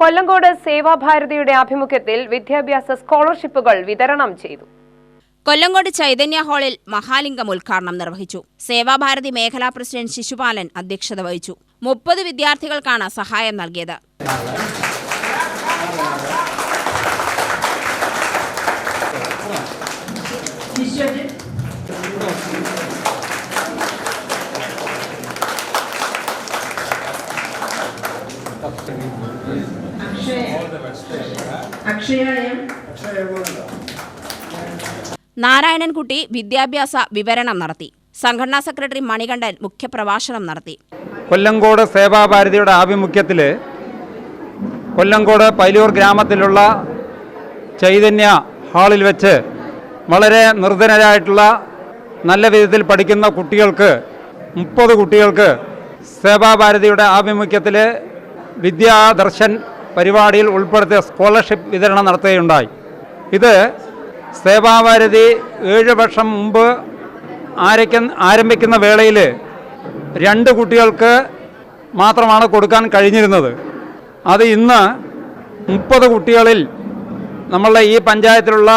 കൊല്ലങ്കോട് സേവാഭാരതിയുടെ ആഭിമുഖ്യത്തിൽ വിദ്യാഭ്യാസ സ്കോളർഷിപ്പുകൾ വിതരണം ചെയ്തു. കൊല്ലങ്കോട് ചൈതന്യ ഹാളിൽ മഹാലിംഗം ഉദ്ഘാടനം നിർവഹിച്ചു. സേവാഭാരതി മേഖലാ പ്രസിഡന്റ് ശിശുപാലൻ അധ്യക്ഷത വഹിച്ചു. മുപ്പത് വിദ്യാർത്ഥികൾക്കാണ് സഹായം നൽകിയത്. അക്ഷയായം നാരായണൻകുട്ടി വിദ്യാഭ്യാസ വിവരണം നടത്തി. സംഘടനാ സെക്രട്ടറി മണികണ്ഠൻ മുഖ്യപ്രഭാഷണം നടത്തി. കൊല്ലങ്കോട് സേവാഭാരതിയുടെ ആഭിമുഖ്യത്തിൽ കൊല്ലങ്കോട് പൈലൂർ ഗ്രാമത്തിലുള്ള ചൈതന്യ ഹാളിൽ വെച്ച് വളരെ നിർധനരായിട്ടുള്ള നല്ല വിധത്തിൽ പഠിക്കുന്ന കുട്ടികൾക്ക് മുപ്പത് കുട്ടികൾക്ക് സേവാഭാരതിയുടെ ആഭിമുഖ്യത്തിൽ വിദ്യാദർശൻ പരിപാടിയിൽ ഉൾപ്പെടുത്തിയ സ്കോളർഷിപ്പ് വിതരണം നടത്തുകയുണ്ടായി. ഇത് സേവാഭാരതി ഏഴ് വർഷം മുമ്പ് ആരയ്ക്ക ആരംഭിക്കുന്ന വേളയിൽ രണ്ട് കുട്ടികൾക്ക് മാത്രമാണ് കൊടുക്കാൻ കഴിഞ്ഞിരുന്നത്. അത് ഇന്ന് മുപ്പത് കുട്ടികളിൽ നമ്മളുടെ ഈ പഞ്ചായത്തിലുള്ള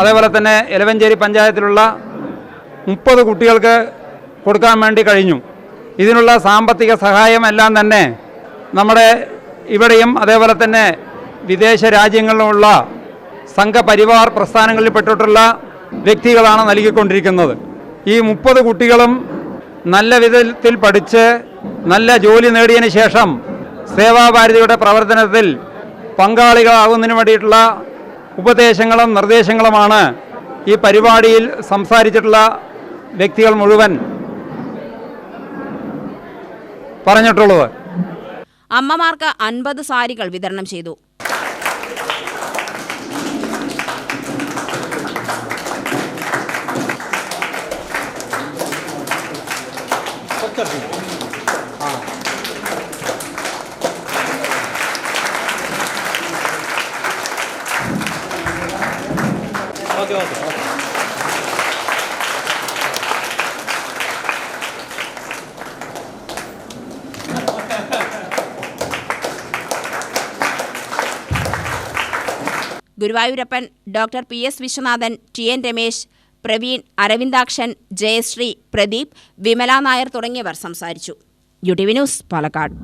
അതേപോലെ തന്നെ എലവഞ്ചേരി പഞ്ചായത്തിലുള്ള മുപ്പത് കുട്ടികൾക്ക് കൊടുക്കാൻ വേണ്ടി കഴിഞ്ഞു. ഇതിനുള്ള സാമ്പത്തിക സഹായമെല്ലാം തന്നെ നമ്മുടെ ഇവിടെയും അതേപോലെ തന്നെ വിദേശ രാജ്യങ്ങളിലുള്ള സംഘപരിവാർ പ്രസ്ഥാനങ്ങളിൽപ്പെട്ടിട്ടുള്ള വ്യക്തികളാണ് നൽകിക്കൊണ്ടിരിക്കുന്നത്. ഈ മുപ്പത് കുട്ടികളും നല്ല വിധത്തിൽ പഠിച്ച് നല്ല ജോലി നേടിയതിനു ശേഷം സേവാഭാരതിയുടെ പ്രവർത്തനത്തിൽ പങ്കാളികളാകുന്നതിന് വേണ്ടിയിട്ടുള്ള ഉപദേശങ്ങളും നിർദ്ദേശങ്ങളുമാണ് ഈ പരിപാടിയിൽ സംസാരിച്ചിട്ടുള്ള വ്യക്തികൾ മുഴുവൻ പറഞ്ഞിട്ടുള്ളത്. അമ്മമാർക്ക് അൻപത് സാരികൾ വിതരണം ചെയ്തു. Guruvayurappan doctor P. S. Viswanathan T. N. Ramesh Praveen Aravindakshan Jayasree Pradeep Vimala Nair തുടങ്ങിയവർ സംസാരിച്ചു. U T V news Palakkad.